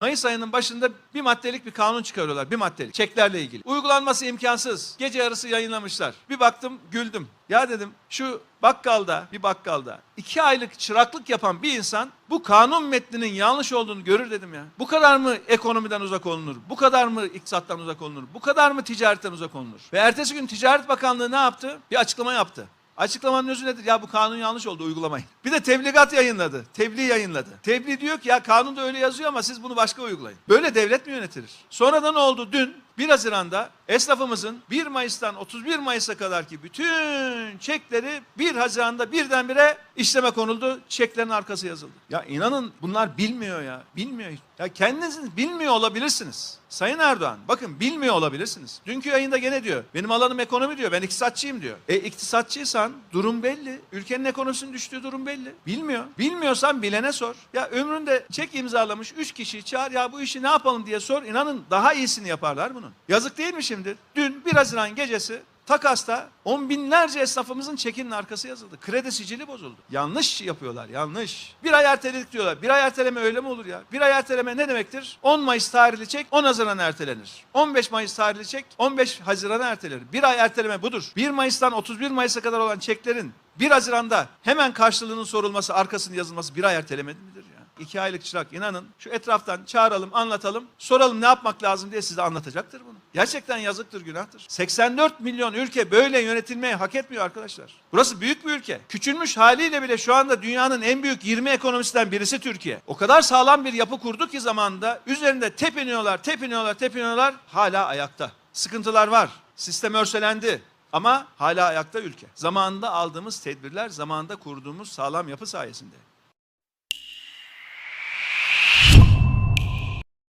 Mayıs ayının başında bir maddelik bir kanun çıkarıyorlar. Bir maddelik. Çeklerle ilgili. Uygulanması imkansız. Gece yarısı yayınlamışlar. Bir baktım güldüm. Ya dedim şu bakkalda bir bakkalda iki aylık çıraklık yapan bir insan bu kanun metninin yanlış olduğunu görür dedim ya. Bu kadar mı ekonomiden uzak olunur? Bu kadar mı iktisattan uzak olunur? Bu kadar mı ticaretten uzak olunur? Ve ertesi gün Ticaret Bakanlığı ne yaptı? Bir açıklama yaptı. Açıklamanın özü nedir? Ya bu kanun yanlış oldu uygulamayın. Bir de tebligat yayınladı. Tebliğ yayınladı. Tebliğ diyor ki ya kanunda öyle yazıyor ama siz bunu başka uygulayın. Böyle devlet mi yönetilir? Sonradan ne oldu? Dün 1 Haziran'da esnafımızın 1 Mayıs'tan 31 Mayıs'a kadar ki bütün çekleri 1 Haziran'da birdenbire işleme konuldu. Çeklerin arkası yazıldı. Ya inanın bunlar bilmiyor ya. Bilmiyor. Ya kendiniz bilmiyor olabilirsiniz. Sayın Erdoğan bakın bilmiyor olabilirsiniz. Dünkü yayında gene diyor. Benim alanım ekonomi diyor. Ben iktisatçıyım diyor. E iktisatçıysan durum belli. Ülkenin ekonomisinin düştüğü durum belli. Bilmiyor. Bilmiyorsan bilene sor. Ya ömründe çek imzalamış 3 kişiyi çağır ya bu işi ne yapalım diye sor. İnanın daha iyisini yaparlar bunun. Yazık değil mi şimdi? Dün 1 Haziran gecesi Takas'ta on binlerce esnafımızın çekinin arkası yazıldı. Kredi sicili bozuldu. Yanlış yapıyorlar, yanlış. Bir ay erteledik diyorlar. Bir ay erteleme öyle mi olur ya? Bir ay erteleme ne demektir? 10 Mayıs tarihli çek 10 Haziran ertelenir. 15 Mayıs tarihli çek 15 Haziran'a ertelenir. Bir ay erteleme budur. 1 Mayıs'tan 31 Mayıs'a kadar olan çeklerin 1 Haziran'da hemen karşılığının sorulması, arkasının yazılması bir ay erteleme midir ya? İki aylık çırak inanın şu etraftan çağıralım, anlatalım, soralım ne yapmak lazım diye size anlatacaktır bunu. Gerçekten yazıktır, günahtır. 84 milyon ülke böyle yönetilmeyi hak etmiyor arkadaşlar. Burası büyük bir ülke. Küçülmüş haliyle bile şu anda dünyanın en büyük 20 ekonomisinden birisi Türkiye. O kadar sağlam bir yapı kurdu ki zamanında üzerinde tepiniyorlar, tepiniyorlar, tepiniyorlar hala ayakta. Sıkıntılar var. Sistem örselendi. Ama hala ayakta ülke. Zamanında aldığımız tedbirler, zamanında kurduğumuz sağlam yapı sayesinde.